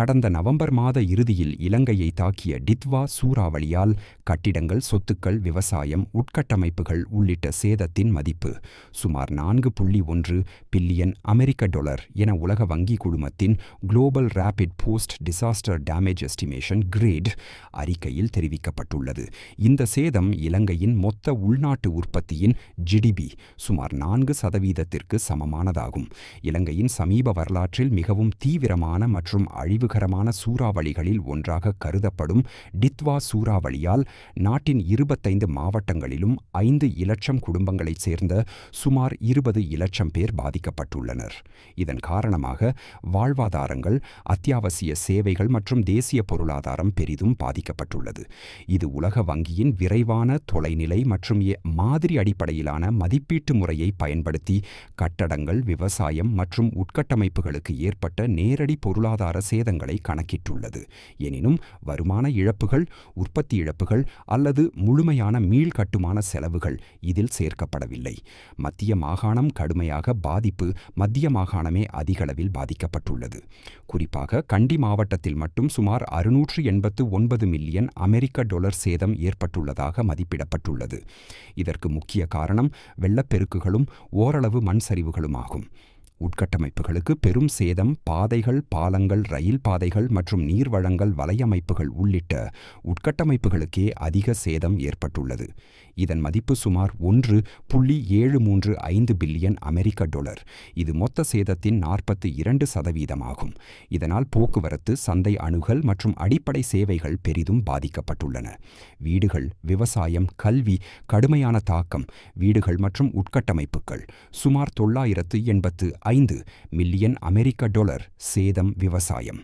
கடந்த நவம்பர் மாத இறுதியில் இலங்கையை தாக்கிய டித்வா சூறாவளியால் கட்டிடங்கள் சொத்துக்கள் விவசாயம் உட்கட்டமைப்புகள் உள்ளிட்ட சேதத்தின் மதிப்பு சுமார் நான்கு புள்ளி ஒன்று பில்லியன் அமெரிக்க டாலர் என உலக வங்கி குழுமத்தின் global rapid post disaster damage estimation GRADE அறிக்கையில் தெரிவிக்கப்பட்டுள்ளது. இந்த சேதம் இலங்கையின் மொத்த உள்நாட்டு உற்பத்தியின் ஜிடிபி சுமார் நான்கு சதவீதத்திற்கு சமமானதாகும். இலங்கையின் சமீப வரலாற்றில் மிகவும் தீவிரமான மற்றும் அழிவு அழிவுகரமான சூறாவளிகளில் ஒன்றாக கருதப்படும் டித்வா சூறாவளியால் நாட்டின் இருபத்தைந்து மாவட்டங்களிலும் ஐந்து இலட்சம் குடும்பங்களைச் சேர்ந்த சுமார் இருபது இலட்சம் பேர் பாதிக்கப்பட்டுள்ளனர். இதன் காரணமாக வாழ்வாதாரங்கள் அத்தியாவசிய சேவைகள் மற்றும் தேசிய பொருளாதாரம் பெரிதும் பாதிக்கப்பட்டுள்ளது. இது உலக வங்கியின் விரைவான தொலைநிலை மற்றும் மாதிரி அடிப்படையிலான மதிப்பீட்டு முறையை பயன்படுத்தி கட்டடங்கள் விவசாயம் மற்றும் உட்கட்டமைப்புகளுக்கு ஏற்பட்ட நேரடி பொருளாதார சேதங்கள் கணக்கிட்டுள்ளது. எனினும் வருமான இழப்புகள் உற்பத்தி இழப்புகள் அல்லது முழுமையான மீள்கட்டுமான செலவுகள் இதில் சேர்க்கப்படவில்லை. மத்திய மாகாணம் கடுமையாக பாதிப்பு மத்திய மாகாணமே அதிகளவில் பாதிக்கப்பட்டுள்ளது. குறிப்பாக கண்டி மாவட்டத்தில் மட்டும் சுமார் அறுநூற்று எண்பத்து ஒன்பது மில்லியன் அமெரிக்க டாலர் சேதம் ஏற்பட்டுள்ளதாக மதிப்பிடப்பட்டுள்ளது. இதற்கு முக்கிய காரணம் வெள்ளப்பெருக்குகளும் ஓரளவு மண் சரிவுகளுமாகும் உட்கட்டமைப்புகளுக்கு பெரும் சேதம் பாதைகள் பாலங்கள் ரயில் பாதைகள் மற்றும் நீர்வழங்கல் வலையமைப்புகள் உள்ளிட்ட உட்கட்டமைப்புகளுக்கே அதிக சேதம் ஏற்பட்டுள்ளது. இதன் மதிப்பு சுமார் ஒன்று புள்ளி ஏழு மூன்று ஐந்து பில்லியன் அமெரிக்க டாலர். இது மொத்த சேதத்தின் நாற்பத்தி இரண்டு சதவீதமாகும். இதனால் போக்குவரத்து சந்தை அணுகல் மற்றும் அடிப்படை சேவைகள் பெரிதும் பாதிக்கப்பட்டுள்ளன. வீடுகள் விவசாயம் கல்வி கடுமையான தாக்கம் வீடுகள் மற்றும் உட்கட்டமைப்புகள் சுமார் தொள்ளாயிரத்து எண்பத்து ஐந்து மில்லியன் அமெரிக்க டாலர் சேதம் விவசாயம்.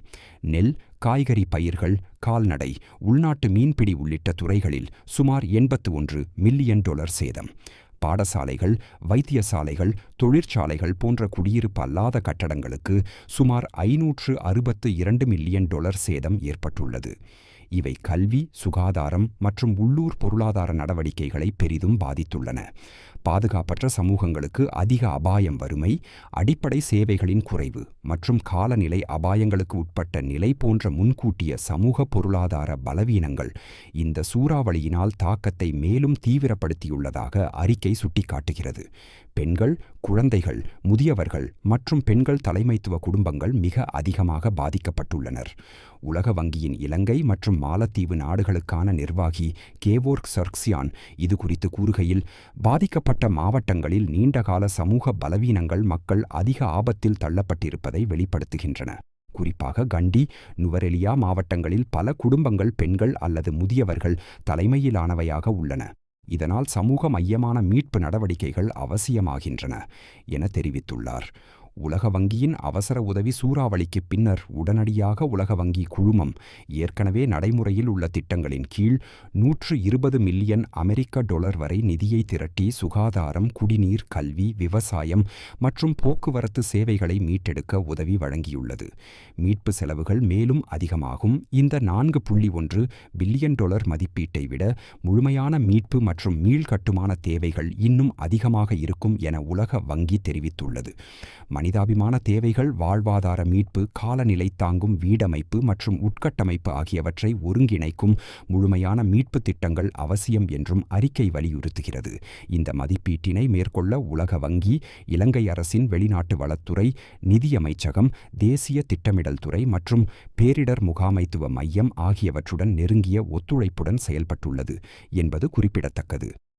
நெல் காய்கறி பயிர்கள் கால்நடை உள்நாட்டு மீன்பிடி உள்ளிட்ட துறைகளில் சுமார் எண்பத்து ஒன்று மில்லியன் டாலர் சேதம். பாடசாலைகள் வைத்தியசாலைகள் தொழிற்சாலைகள் போன்ற குடியிருப்பு அல்லாத கட்டடங்களுக்கு சுமார் ஐநூற்று அறுபத்து இரண்டு மில்லியன் டாலர் சேதம் ஏற்பட்டுள்ளது. இவை கல்வி சுகாதாரம் மற்றும் உள்ளூர் பொருளாதார நடவடிக்கைகளை பெரிதும் பாதித்துள்ளன. பாதுகாப்பற்ற சமூகங்களுக்கு அதிக அபாயம் வறுமை அடிப்படை சேவைகளின் குறைவு மற்றும் காலநிலை அபாயங்களுக்கு உட்பட்ட நிலை போன்ற முன்கூட்டிய சமூக பொருளாதார பலவீனங்கள் இந்த சூறாவளியினால் தாக்கத்தை மேலும் தீவிரப்படுத்தியுள்ளதாக அறிக்கை சுட்டிக்காட்டுகிறது. பெண்கள் குழந்தைகள் முதியவர்கள் மற்றும் பெண்கள் தலைமைத்துவ குடும்பங்கள் மிக அதிகமாக பாதிக்கப்பட்டுள்ளனர். உலக வங்கியின் இலங்கை மற்றும் மற்றும் மாலத்தீவு நாடுகளுக்கான நிர்வாகி கேவோர்க் சர்க்சியான் இது குறித்து கூறுகையில் பாதிக்கப்பட்ட மாவட்டங்களில் நீண்டகால சமூக பலவீனங்கள் மக்கள் அதிக ஆபத்தில் தள்ளப்பட்டிருப்பதை வெளிப்படுத்துகின்றன. குறிப்பாக கண்டி நுவரெலியா மாவட்டங்களில் பல குடும்பங்கள் பெண்கள் அல்லது முதியவர்கள் தலைமையிலானவையாக உள்ளன. இதனால் சமூக மையமான மீட்பு நடவடிக்கைகள் அவசியமாகின்றன என தெரிவித்துள்ளார். உலக வங்கியின் அவசர உதவி சூறாவளிக்கு பின்னர் உடனடியாக உலக வங்கி குழுமம் ஏற்கனவே நடைமுறையில் உள்ள திட்டங்களின் கீழ் நூற்று இருபது மில்லியன் அமெரிக்க டாலர் வரை நிதியை திரட்டி சுகாதாரம் குடிநீர் கல்வி விவசாயம் மற்றும் போக்குவரத்து சேவைகளை மீட்டெடுக்க உதவி வழங்கியுள்ளது. மீட்பு செலவுகள் மேலும் அதிகமாகும். இந்த நான்கு புள்ளி ஒன்று பில்லியன் டாலர் மதிப்பீட்டை விட முழுமையான மீட்பு மற்றும் மீள்கட்டுமான தேவைகள் இன்னும் அதிகமாக இருக்கும் என உலக வங்கி தெரிவித்துள்ளது. மனிதாபிமான தேவைகள் வாழ்வாதார மீட்பு காலநிலை தாங்கும் வீடமைப்பு மற்றும் உட்கட்டமைப்பு ஆகியவற்றை ஒருங்கிணைக்கும் முழுமையான மீட்பு திட்டங்கள் அவசியம் என்றும் அறிக்கை வலியுறுத்துகிறது. இந்த மதிப்பீட்டினை மேற்கொள்ள உலக வங்கி இலங்கை அரசின் வெளிநாட்டு வளத்துறை நிதியமைச்சகம் தேசிய திட்டமிடல் துறை மற்றும் பேரிடர் முகாமைத்துவ மையம் ஆகியவற்றுடன் நெருங்கிய ஒத்துழைப்புடன் செயல்பட்டுள்ளது என்பது குறிப்பிடத்தக்கது.